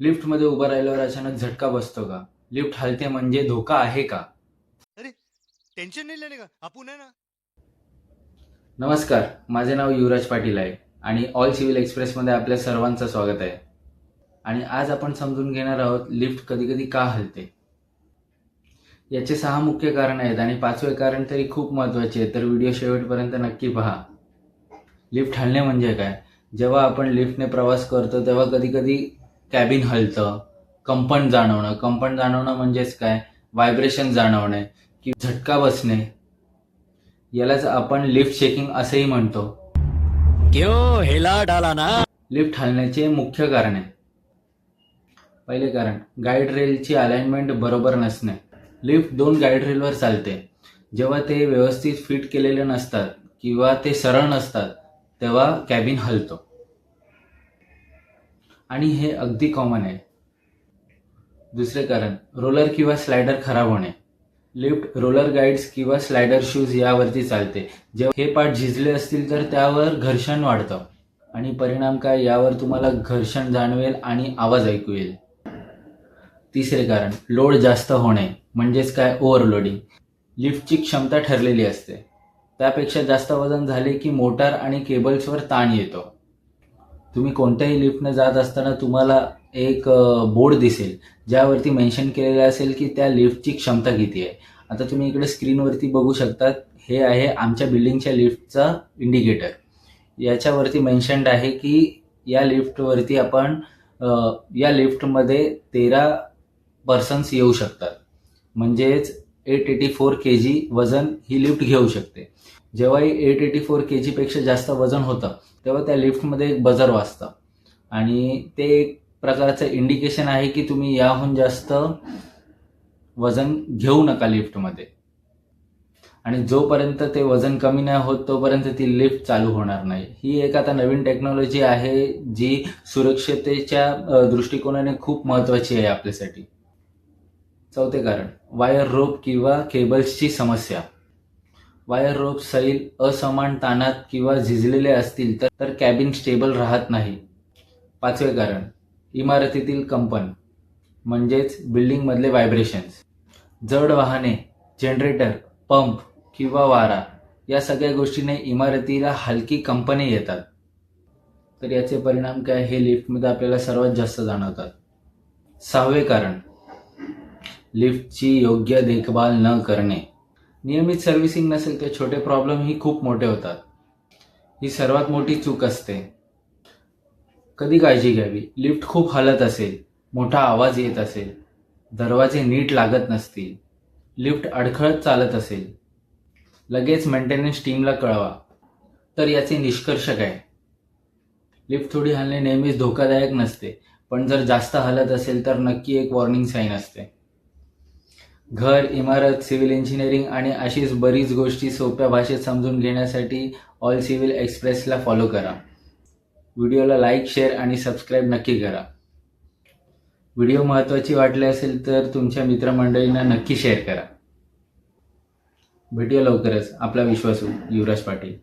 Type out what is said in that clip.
लिफ्टमध्ये उभं राहिल्यावर अचानक झटका बसतो का? लिफ्ट हलते म्हणजे धोका आहे का? टेन्शन नाही लेने का? आपण आहे ना. नमस्कार माझे नाव युवराज पाटील आहे आणि ऑल सिव्हिल एक्सप्रेसमध्ये आपल्या सर्वांचं स्वागत आहे. आणि आज आपण समजून घेणार आहोत लिफ्ट कधी कधी का हलते? याचे सहा मुख्य कारण आहेत आणि पाचवे कारण तरी खूप महत्त्वाचे आहे तर व्हिडिओ शेवटपर्यंत नक्की पहा. लिफ्ट हलणे म्हणजे काय? जेव्हा आपण लिफ्टने प्रवास करतो तेव्हा कधी कधी कॅबिन हलतं कंपन जाणवणं. कंपन जाणवणं म्हणजेच काय? व्हायब्रेशन जाणवणे की झटका बसणे. यालाच आपण लिफ्ट चेकिंग असंही म्हणतो. क्यों हिला डाला ना. लिफ्ट हलण्याचे मुख्य कारण. आहे पहिले कारण गाईड रेलची अलाइनमेंट बरोबर नसणे. लिफ्ट दोन गाईड रेलवर चालते. जेव्हा ते व्यवस्थित फिट केलेले नसतात किंवा ते सरळ नसतात तेव्हा कॅबिन हलतो. आणि हे अगदी कॉमन आहे. दुसरे कारण रोलर किंवा स्लायडर खराब होणे. लिफ्ट रोलर गाईड्स किंवा स्लायडर शूज यावरती चालते. जेव्हा हे पार्ट झिजले असतील तर त्यावर घर्षण वाढतं. आणि परिणाम काय? यावर तुम्हाला घर्षण जाणवेल आणि आवाज ऐकू येईल. तिसरे कारण लोड जास्त होणे. म्हणजेच काय? ओव्हरलोडिंग लिफ्टची क्षमता ठरलेली असते. त्यापेक्षा जास्त वजन झाले की मोटार आणि केबल्सवर ताण येतो. तुम्ही कोणत्याही लिफ्टनं जात असताना तुम्हाला एक बोर्ड दिसेल ज्यावरती मेन्शन केलेलं असेल की त्या लिफ्टची क्षमता किती आहे. आता तुम्ही इकडे स्क्रीनवरती बघू शकतात हे आहे आमच्या बिल्डिंगच्या लिफ्टचा इंडिकेटर याच्यावरती मेन्शन्ड आहे की या लिफ्टवरती आपण या लिफ्टमध्ये तेरा पर्सन्स येऊ शकतात. म्हणजेच eight eighty four K G वजन ही लिफ्ट घेऊ शकते. जेव्हाही एट एटी फोर के जीपेक्षा जास्त वजन होतं तेव्हा त्या लिफ्टमध्ये एक बजर वाजतं. आणि ते एक प्रकारचं इंडिकेशन आहे की तुम्ही याहून जास्त वजन घेऊ नका लिफ्टमध्ये आणि जोपर्यंत ते वजन कमी नाही होत तोपर्यंत ती लिफ्ट चालू होणार नाही. ही एक आता नवीन टेक्नॉलॉजी आहे जी सुरक्षतेच्या दृष्टिकोनाने खूप महत्त्वाची आहे आपल्यासाठी. चौथे कारण वायर रोप किंवा केबल्सची समस्या. वायर रोप सैल असमान ताणात किंवा झिजलेले असतील तर तर कॅबिन स्टेबल राहत नाही. पाचवे कारण इमारतीतील कंपन म्हणजेच बिल्डिंगमधले व्हायब्रेशन्स जड वाहने जनरेटर पंप किंवा वारा या सगळ्या गोष्टीने इमारतीला हलकी कंपनी येतात. तर याचे परिणाम काय? हे लिफ्टमध्ये आपल्याला सर्वात जास्त जाणवतात. सहावे कारण लिफ्टची योग्य देखभाल न करणे. नियमित सर्व्हिसिंग नसेल तर छोटे प्रॉब्लेम ही खूप मोठे होतात. ही सर्वात मोठी चूक असते. कधी काळजी घ्यावी? लिफ्ट खूप हलत असेल मोठा आवाज येत असेल दरवाजे नीट लागत नसतील लिफ्ट अडखळत चालत असेल लगेच मेंटेनन्स टीमला कळवा. तर याचे निष्कर्ष काय? लिफ्ट थोडी हलणे नेहमीच धोकादायक नसते पण जर जास्त हलत असेल तर नक्की एक वॉर्निंग साईन असते. घर इमारत सिव्हिल इंजिनिअरिंग आणि अशीच बरीच गोष्टी सोप्या भाषेत समजून घेण्यासाठी ऑल सिव्हिल एक्सप्रेसला फॉलो करा. व्हिडिओला लाईक शेअर आणि सबस्क्राईब नक्की करा. व्हिडिओ महत्त्वाची वाटली असेल तर तुमच्या मित्रमंडळींना नक्की शेअर करा. भेटूया लवकरच. आपला विश्वासू युवराज पाटील.